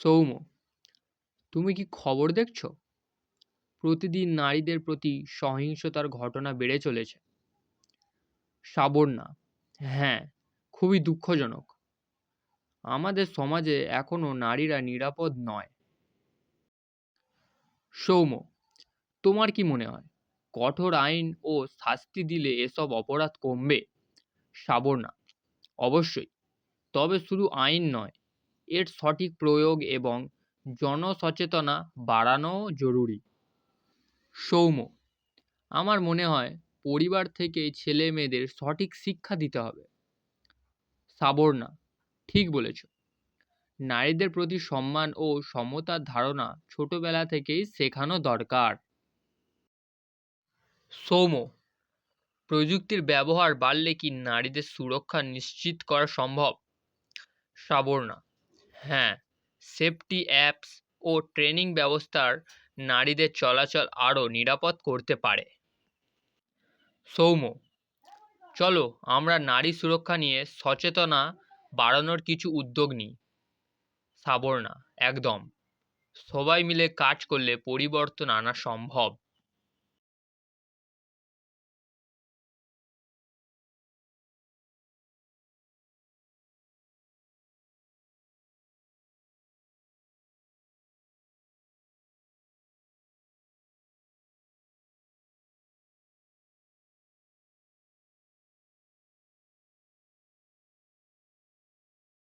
সৌম্য। তুমি কি খবর দেখছ? প্রতিদিন নারীদের প্রতি সহিংসতার ঘটনা বেড়ে চলেছে। সাবর্ণা হ্যাঁ খুবই দুঃখজনক। আমাদের সমাজে এখনও নারীরা নিরাপদ নয়। সৌম্য, তোমার কি মনে হয়? কঠোর আইন ও শাস্তি দিলে এসব অপরাধ কমবে? সাবর্ণা, অবশ্যই। তবে শুধু আইন নয় এর সঠিক প্রয়োগ এবং জনসচেতনা বাড়ানোও জরুরি। সৌম্য, আমার মনে হয় পরিবার থেকেই ছেলে মেয়েদের সঠিক শিক্ষা দিতে হবে। সাবর্ণা, ঠিক বলেছ। নারীদের প্রতি সম্মান ও সমতার ধারণা ছোটবেলা থেকেই শেখানো দরকার। সৌম্য, প্রযুক্তির ব্যবহার বাড়লে কি নারীদের সুরক্ষা নিশ্চিত করা সম্ভব? সাবর্ণা হ্যাঁ সেফটি অ্যাপস ও ট্রেনিং ব্যবস্থার নারীদের চলাচল আরও নিরাপদ করতে পারে। সৌম্য, চলো আমরা নারী সুরক্ষা নিয়ে সচেতনা বাড়ানোর কিছু উদ্যোগ নিই। সাবর্ণা, একদম। সবাই মিলে কাজ করলে পরিবর্তন আনা সম্ভব।